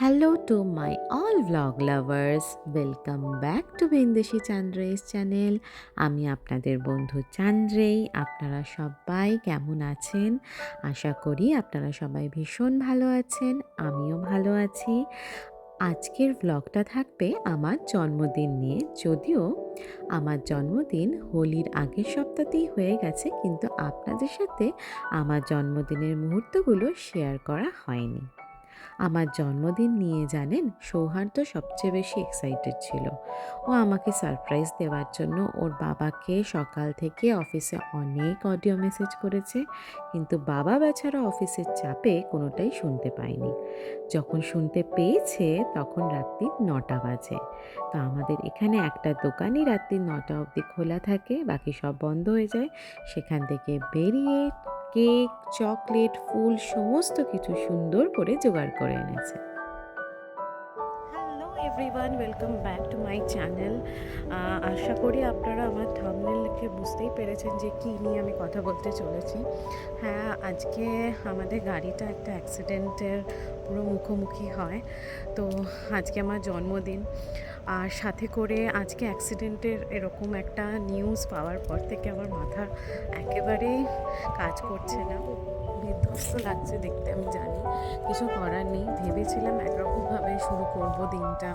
Hello to my all vlog lovers welcome back to বিন্দেশি চান্দ্রেস channel আমি আপনাদের বন্ধু চান্দ্রেই। আপনারা সবাই কেমন আছেন? আশা করি আপনারা সবাই ভীষণ ভালো আছেন। আমিও ভালো আছি। আজকের ভ্লগটা থাকবে আমার জন্মদিন নিয়ে। যদিও আমার জন্মদিন হোলির আগের সপ্তাহতেই হয়ে গেছে, কিন্তু আপনাদের সাথে আমার জন্মদিনের মুহূর্তগুলো শেয়ার করা হয়নি। আমার জন্মদিন নিয়ে জানেন, সৌহার্দ্য সবচেয়ে বেশি এক্সাইটেড ছিল। ও আমাকে সারপ্রাইজ দেওয়ার জন্য ওর বাবাকে সকাল থেকে অফিসে অনেক অডিও মেসেজ করেছে, কিন্তু বাবা বেচারা অফিসের চাপে কোনোটাই শুনতে পায়নি। যখন শুনতে পেয়েছে, তখন রাত্রি নটা বাজে। তো আমাদের এখানে একটা দোকানই রাত্রি নটা অবধি খোলা থাকে, বাকি সব বন্ধ হয়ে যায়। সেখান থেকে বেরিয়ে কেক চকলেট ফুল সমস্ত কিছু সুন্দর করে জোগাড় করে এনেছে। Everyone welcome back to my channel আশা করি আপনারা আমার থামনেলকে বুঝতেই পেরেছেন যে কী নিয়ে আমি কথা বলতে চলেছি। হ্যাঁ আজকে আমাদের গাড়িটা একটা অ্যাক্সিডেন্টের পুরো মুখোমুখি হয়। তো আজকে আমার জন্মদিন। আর সাথে করে আজকে অ্যাক্সিডেন্টের এরকম একটা নিউজ পাওয়ার পর থেকে আমার মাথা একেবারেই কাজ করছে না। বিধ্বস্ত লাগছে দেখতে, আমি জানি। কিছু করার নেই। ভেবেছিলাম একরকমভাবে শুরু করব দিনটা।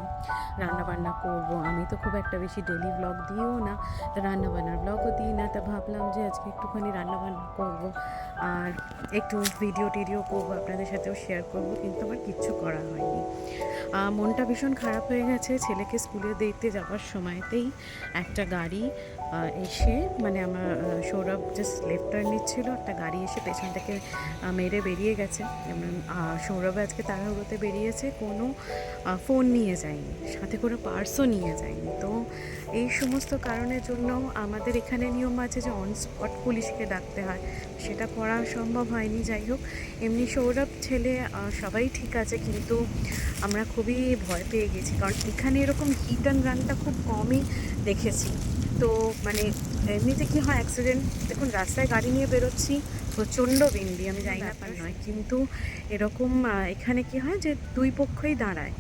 রান্নাবান্না করব। আমি তো খুব একটা বেশি ডেলি ব্লগ দিও না, রান্নাবান্নার ব্লগও দিই না। তা ভাবলাম যে আজকে একটুখানি রান্নাবান্না করব আর একটু ভিডিও টিডিও করব, আপনাদের সাথেও শেয়ার করব, কিন্তু আমার কিচ্ছু করা হয়নি। মনটা ভীষণ খারাপ হয়ে গেছে। ছেলেকে স্কুলে দেখতে যাওয়ার সময়তেই একটা গাড়ি এসে মানে আমার সৌরভ জাস্ট লেফট টার্ন নিচ্ছিল, একটা গাড়ি এসে পেছন থেকে মেরে বেরিয়ে গেছে। সৌরভ আজকে তাড়াহুড়োতে বেরিয়েছে, কোনো ফোন নিয়ে যায়নি, সাথে করে পার্সও নিয়ে যায়নি। তো এই সমস্ত কারণের জন্য আমাদের এখানে নিয়ম আছে যে অন স্পট পুলিশকে ডাকতে হয়। সেটা করা সম্ভব হয়নি, যাই হোক। এমনি সৌরভ ছেলে সবাই ঠিক আছে, কিন্তু আমরা খুবই ভয় পেয়ে গেছি। কারণ এখানে এরকম হিট অ্যান্ড রানটা খুব কমই দেখেছি। তো মানে এমনিতে কি হয় অ্যাক্সিডেন্ট দেখুন রাস্তায় গাড়ি নিয়ে বেরোচ্ছি প্রচণ্ড বিন্দি আমি জানি না তার নয়। কিন্তু এরকম এখানে কি হয় যে দুই পক্ষই দাঁড়ায়।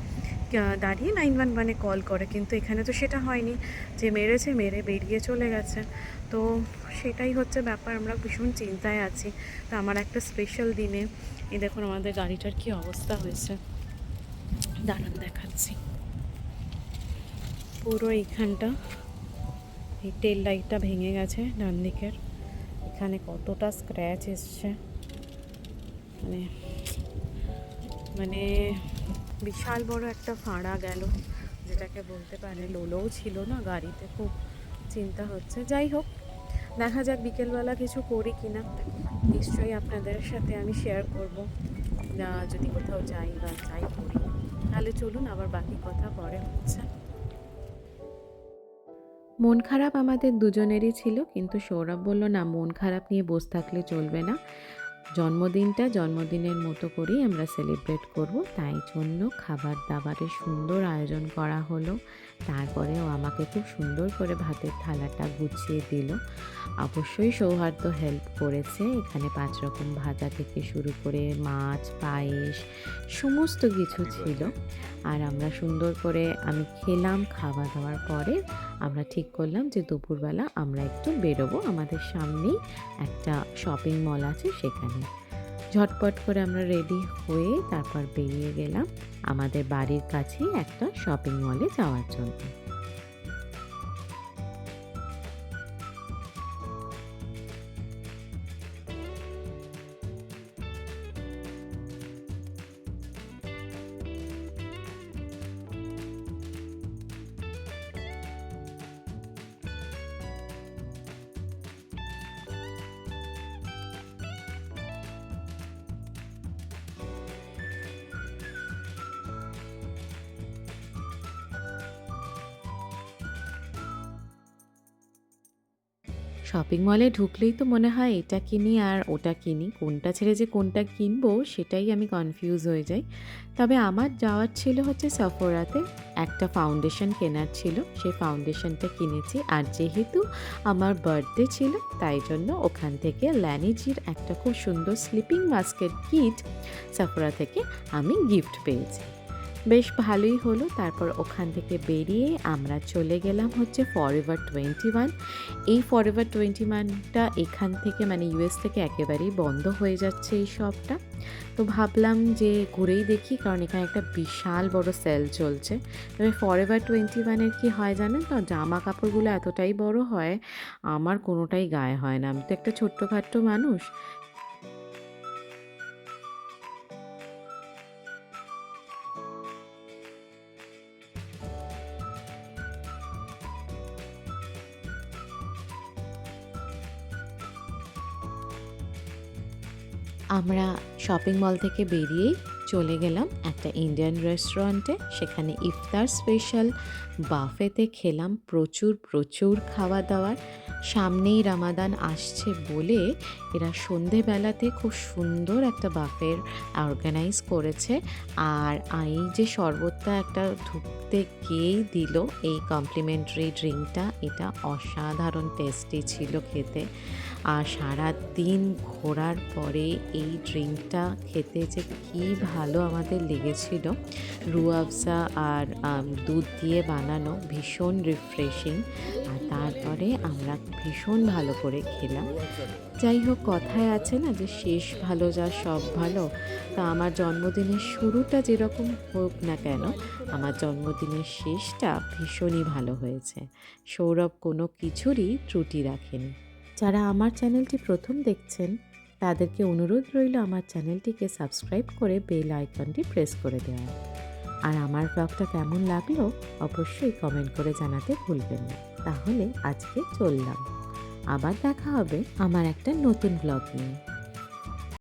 দাঁড়িয়ে নাইন ওয়ান ওয়ানে কল করে কিন্তু এখানে তো সেটা হয়নি। যে মেরেছে মেরে বেরিয়ে চলে গেছে। তো সেটাই হচ্ছে ব্যাপার আমরা ভীষণ চিন্তায় আছি। তা আমার একটা স্পেশাল দিনে এই দেখুন আমাদের গাড়িটার কি অবস্থা হয়েছে। দাঁড়ান দেখাচ্ছি। পুরো এইখানটা। এই টেল লাইটটা ভেঙে গেছে ডান দিকের এখানে কতটা স্ক্র্যাচ এসছে। মানে মানে বিশাল বড় একটা ফাঁড়া গেল, যেটাকে বলতে পারে লোলোও ছিল না গাড়িতে, খুব চিন্তা হচ্ছে। যাই হোক, দেখা যাক বিকেলবেলা কিছু করি কি না নিশ্চয়ই আপনাদের সাথে আমি শেয়ার করব। যদি কোথাও যাই বা যাই করি, তাহলে চলুন আবার বাকি কথা পরে হচ্ছে। মন খারাপ আমাদের দুজনেরই ছিল, কিন্তু সৌরভ বলল, না, মন খারাপ নিয়ে বসে থাকলে চলবে না। জন্মদিনটা জন্মদিনের মতো করেই আমরা সেলিব্রেট করব। তাই জন্য খাবার দাবারের সুন্দর আয়োজন করা হলো। তারপরেও আমাকে খুব সুন্দর করে ভাতের থালাটা গুছিয়ে দিল। অবশ্যই সৌহার্দ্য হেল্প করেছে। এখানে পাঁচ রকম ভাজা থেকে শুরু করে মাছ, পায়েস, সমস্ত কিছু ছিল। আর আমরা সুন্দর করে, আমি খেলাম খাওয়া দাওয়ার পরে আমরা ঠিক করলাম যে দুপুরবেলা আমরা একটু বেরোবো। আমাদের সামনেই একটা শপিং মল আছে সেখানে। ঝটপট করে আমরা রেডি হয়ে তারপর বেরিয়ে গেলাম আমাদের বাড়ির কাছেই একটা শপিং মলে যাওয়ার জন্য। শপিং মলে ঢুকলেই তো মনে হয় এটা কিনি আর ওটা কিনি। কোনটা ছেড়ে যে কোনটা কিনবো সেটাই আমি কনফিউজ হয়ে যাই। তবে আমার যাওয়ার ছিল হচ্ছে সফোরাতে একটা ফাউন্ডেশন কেনার ছিল সেই ফাউন্ডেশনটা কিনেছি। আর যেহেতু আমার বার্থডে ছিল, তাই জন্য ওখান থেকে ল্যানিজির একটা খুব সুন্দর স্লিপিং মাস্কের কিট সাফোরা থেকে আমি গিফট পেয়েছি। বেশ ভালোই হলো। তারপর ওখান থেকে বেরিয়ে আমরা চলে গেলাম হচ্ছে ফরএভার টোয়েন্টি ওয়ান এই ফরএভার টোয়েন্টি ওয়ানটা এখান থেকে মানে ইউএস থেকে একেবারেই বন্ধ হয়ে যাচ্ছে এই শপটা তো ভাবলাম যে ঘুরেই দেখি, কারণ এখানে একটা বিশাল বড় সেল চলছে। তবে ফরএভার টোয়েন্টি ওয়ানের কী হয় জানেন তো? জামা কাপড়গুলো এতটাই বড় হয়, আমার কোনোটাই গায়ে হয় না। আমি তো একটা ছোট্টখাট্ট মানুষ আমরা শপিং মল থেকে বেরিয়েই চলে গেলাম একটা ইন্ডিয়ান রেস্টুরেন্টে সেখানে ইফতার স্পেশাল বাফেতে খেলাম প্রচুর প্রচুর খাওয়া দাওয়ার সামনেই রামাদান আসছে বলে এরা সন্ধেবেলাতে খুব সুন্দর একটা বাফের অর্গানাইজ করেছে। আর এই যে শরবতটা একটা ঢুকতে গিয়েই দিল, এই কমপ্লিমেন্টারি ড্রিঙ্কটা এটা অসাধারণ টেস্টি ছিল খেতে। আর সারা দিন ঘোরার পরে এই ড্রিঙ্কটা খেতে যে কী ভালো আমাদের লেগেছিল। রুয়াবজা আর দুধ দিয়ে বানানো ভীষণ রিফ্রেশিং আর তারপরে আমরা ভীষণ ভালো করে খেলাম। যাই হোক, কথায় আছে না যে শেষ ভালো যা সব ভালো। তা আমার জন্মদিনের শুরুটা যেরকম হোক না কেন, আমার জন্মদিনের শেষটা ভীষণই ভালো হয়েছে। সৌরভ কোনো কিছুরই ত্রুটি রাখেনি। যারা আমার চ্যানেলটি প্রথম দেখছেন, তাদেরকে অনুরোধ রইল আমার চ্যানেলটিকে সাবস্ক্রাইব করে বেল আইকনটি প্রেস করে দেওয়া আর আমার ব্লগটা কেমন লাগল, অবশ্যই কমেন্ট করে জানাতে ভুলবেন না। তাহলে আজকে চললাম। আবার দেখা হবে আমার একটা নতুন ব্লগ নিয়ে।